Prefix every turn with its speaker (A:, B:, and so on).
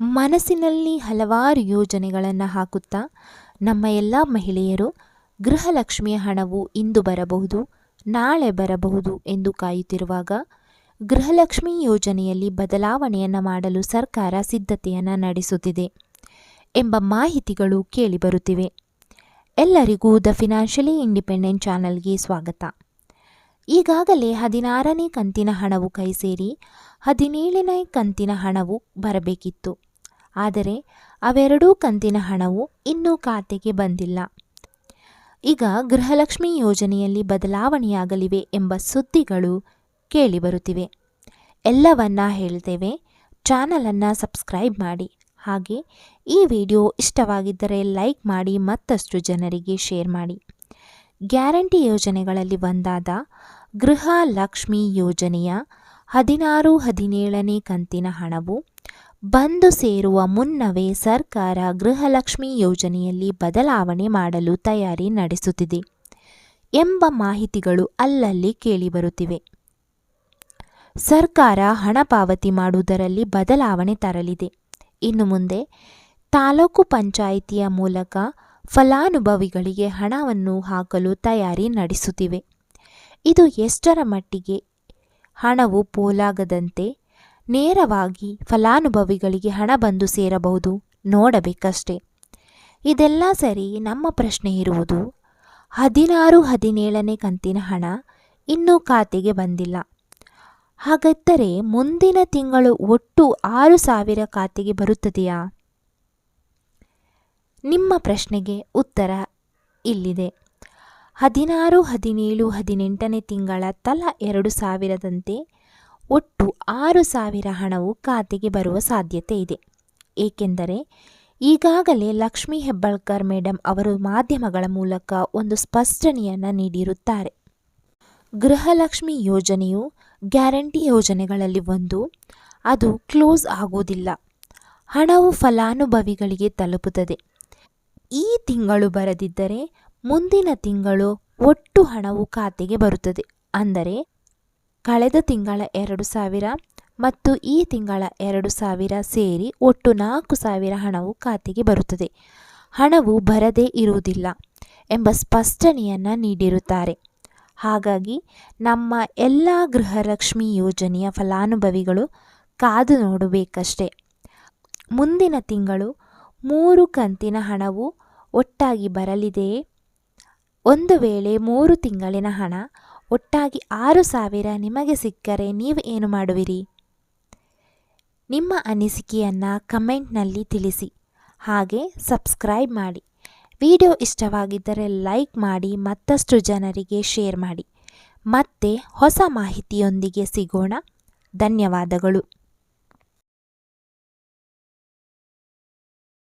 A: ಮನಸ್ಸಿನಲ್ಲಿ ಹಲವಾರು ಯೋಜನೆಗಳನ್ನು ಹಾಕುತ್ತಾ ನಮ್ಮ ಎಲ್ಲ ಮಹಿಳೆಯರು ಗೃಹಲಕ್ಷ್ಮಿಯ ಹಣವು ಇಂದು ಬರಬಹುದು, ನಾಳೆ ಬರಬಹುದು ಎಂದು ಕಾಯುತ್ತಿರುವಾಗ ಗೃಹಲಕ್ಷ್ಮಿ ಯೋಜನೆಯಲ್ಲಿ ಬದಲಾವಣೆಯನ್ನು ಮಾಡಲು ಸರ್ಕಾರ ಸಿದ್ಧತೆಯನ್ನು ನಡೆಸುತ್ತಿದೆ ಎಂಬ ಮಾಹಿತಿಗಳು ಕೇಳಿಬರುತ್ತಿವೆ ಎಲ್ಲರಿಗೂ ದ ಫಿನಾನ್ಷಿಯಲಿ ಇಂಡಿಪೆಂಡೆಂಟ್ ಚಾನಲ್ಗೆ ಸ್ವಾಗತ. ಈಗಾಗಲೇ ಹದಿನಾರನೇ ಕಂತಿನ ಹಣವು ಕೈ ಸೇರಿ ಹದಿನೇಳನೇ ಕಂತಿನ ಹಣವು ಬರಬೇಕಿತ್ತು. ಆದರೆ ಅವೆರಡೂ ಕಂತಿನ ಹಣವು ಇನ್ನೂ ಖಾತೆಗೆ ಬಂದಿಲ್ಲ. ಈಗ ಗೃಹಲಕ್ಷ್ಮಿ ಯೋಜನೆಯಲ್ಲಿ ಬದಲಾವಣೆಯಾಗಲಿವೆ ಎಂಬ ಸುದ್ದಿಗಳು ಕೇಳಿಬರುತ್ತಿವೆ. ಎಲ್ಲವನ್ನ ಹೇಳ್ತೇವೆ. ಚಾನಲನ್ನು ಸಬ್ಸ್ಕ್ರೈಬ್ ಮಾಡಿ. ಹಾಗೆ ಈ ವಿಡಿಯೋ ಇಷ್ಟವಾಗಿದ್ದರೆ ಲೈಕ್ ಮಾಡಿ, ಮತ್ತಷ್ಟು ಜನರಿಗೆ ಶೇರ್ ಮಾಡಿ. ಗ್ಯಾರಂಟಿ ಯೋಜನೆಗಳಲ್ಲಿ ಒಂದಾದ ಗೃಹಲಕ್ಷ್ಮಿ ಯೋಜನೆಯ ಹದಿನಾರು ಹದಿನೇಳನೇ ಕಂತಿನ ಹಣವು ಬಂದು ಸೇರುವ ಮುನ್ನವೇ ಸರ್ಕಾರ ಗೃಹಲಕ್ಷ್ಮಿ ಯೋಜನೆಯಲ್ಲಿ ಬದಲಾವಣೆ ಮಾಡಲು ತಯಾರಿ ನಡೆಸುತ್ತಿದೆ ಎಂಬ ಮಾಹಿತಿಗಳು ಅಲ್ಲಲ್ಲಿ ಕೇಳಿಬರುತ್ತಿವೆ. ಸರ್ಕಾರ ಹಣ ಪಾವತಿ ಮಾಡುವುದರಲ್ಲಿ ಬದಲಾವಣೆ ತರಲಿದೆ. ಇನ್ನು ಮುಂದೆ ತಾಲೂಕು ಪಂಚಾಯಿತಿಯ ಮೂಲಕ ಫಲಾನುಭವಿಗಳಿಗೆ ಹಣವನ್ನು ಹಾಕಲು ತಯಾರಿ ನಡೆಸುತ್ತಿವೆ. ಇದು ಎಷ್ಟರ ಮಟ್ಟಿಗೆ ಹಣವು ಪೋಲಾಗದಂತೆ ನೇರವಾಗಿ ಫಲಾನುಭವಿಗಳಿಗೆ ಹಣ ಬಂದು ಸೇರಬಹುದು. ನೋಡಬೇಕಷ್ಟೆ. ಇದೆಲ್ಲ ಸರಿ, ನಮ್ಮ ಪ್ರಶ್ನೆ ಇರುವುದು, ಹದಿನಾರು, ಹದಿನೇಳನೇ ಕಂತಿನ ಹಣ ಇನ್ನೂ ಖಾತೆಗೆ ಬಂದಿಲ್ಲ. ಹಾಗಾದರೆ ಮುಂದಿನ ತಿಂಗಳು ಒಟ್ಟು ಆರು ಸಾವಿರ ಖಾತೆಗೆ ಬರುತ್ತದೆಯಾ? ನಿಮ್ಮ ಪ್ರಶ್ನೆಗೆ ಉತ್ತರ ಇಲ್ಲಿದೆ. ಹದಿನಾರು, ಹದಿನೇಳು, ಹದಿನೆಂಟನೇ ತಿಂಗಳ ತಲಾ ಎರಡು ಸಾವಿರದಂತೆ ಒಟ್ಟು ಆರು ಸಾವಿರ ಹಣವು ಖಾತೆಗೆ ಬರುವ ಸಾಧ್ಯತೆ ಇದೆ. ಏಕೆಂದರೆ ಈಗಾಗಲೇ ಲಕ್ಷ್ಮಿ ಹೆಬ್ಬಾಳ್ಕರ್ ಮೇಡಮ್ ಅವರು ಮಾಧ್ಯಮಗಳ ಮೂಲಕ ಒಂದು ಸ್ಪಷ್ಟನೆಯನ್ನು ನೀಡಿರುತ್ತಾರೆ. ಗೃಹಲಕ್ಷ್ಮಿ ಯೋಜನೆಯು ಗ್ಯಾರಂಟಿ ಯೋಜನೆಗಳಲ್ಲಿ ಒಂದು, ಅದು ಕ್ಲೋಸ್ ಆಗುವುದಿಲ್ಲ. ಹಣವು ಫಲಾನುಭವಿಗಳಿಗೆ ತಲುಪುತ್ತದೆ. ಈ ತಿಂಗಳು ಬರದಿದ್ದರೆ ಮುಂದಿನ ತಿಂಗಳು ಒಟ್ಟು ಹಣವು ಖಾತೆಗೆ ಬರುತ್ತದೆ. ಅಂದರೆ ಕಳೆದ ತಿಂಗಳ ಎರಡು ಸಾವಿರ ಮತ್ತು ಈ ತಿಂಗಳ ಎರಡು ಸಾವಿರ ಸೇರಿ ಒಟ್ಟು ನಾಲ್ಕು ಸಾವಿರ ಹಣವು ಖಾತೆಗೆ ಬರುತ್ತದೆ. ಹಣವು ಬರದೇ ಇರುವುದಿಲ್ಲ ಎಂಬ ಸ್ಪಷ್ಟನೆಯನ್ನು ನೀಡಿರುತ್ತಾರೆ. ಹಾಗಾಗಿ ನಮ್ಮ ಎಲ್ಲ ಗೃಹಲಕ್ಷ್ಮಿ ಯೋಜನೆಯ ಫಲಾನುಭವಿಗಳು ಕಾದು ನೋಡಬೇಕಷ್ಟೆ. ಮುಂದಿನ ತಿಂಗಳು ಮೂರು ಕಂತಿನ ಹಣವು ಒಟ್ಟಾಗಿ ಬರಲಿದೆಯೇ? ಒಂದು ವೇಳೆ ಮೂರು ತಿಂಗಳಿನ ಹಣ ಒಟ್ಟಾಗಿ ಆರು ಸಾವಿರ ನಿಮಗೆ ಸಿಕ್ಕರೆ ನೀವು ಏನು ಮಾಡುವಿರಿ? ನಿಮ್ಮ ಅನಿಸಿಕೆಯನ್ನು ಕಮೆಂಟ್ನಲ್ಲಿ ತಿಳಿಸಿ. ಹಾಗೆ ಸಬ್ಸ್ಕ್ರೈಬ್ ಮಾಡಿ. ವಿಡಿಯೋ ಇಷ್ಟವಾಗಿದ್ದರೆ ಲೈಕ್ ಮಾಡಿ, ಮತ್ತಷ್ಟು ಜನರಿಗೆ ಶೇರ್ ಮಾಡಿ. ಮತ್ತೆ ಹೊಸ ಮಾಹಿತಿಯೊಂದಿಗೆ ಸಿಗೋಣ. ಧನ್ಯವಾದಗಳು.